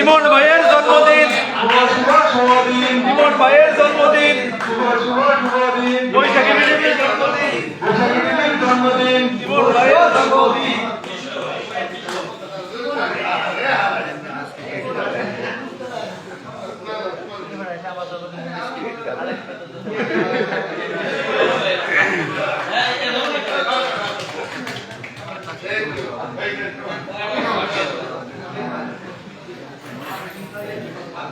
ইমন ভাইয়ের জন্মদিন। ইমন ভাইয়ের জন্মদিন। জন্মদিন। ইমন ভাইয়ের জন্মদিন।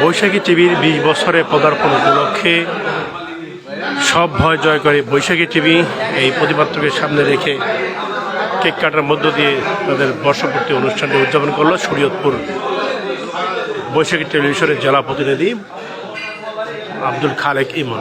বৈশাখী টিভির বিশ বছরে পদার্পণ উপলক্ষে সব ভয় জয় করে বৈশাখী টিভি এই প্রতিপাত্রকে সামনে রেখে কেক কাটার মধ্য দিয়ে তাদের বর্ষপূর্তি অনুষ্ঠানটি উদযাপন করল শরীয়তপুর বৈশাখী টেলিভিশনের জেলা প্রতিনিধি আব্দুল খালেক ইমন।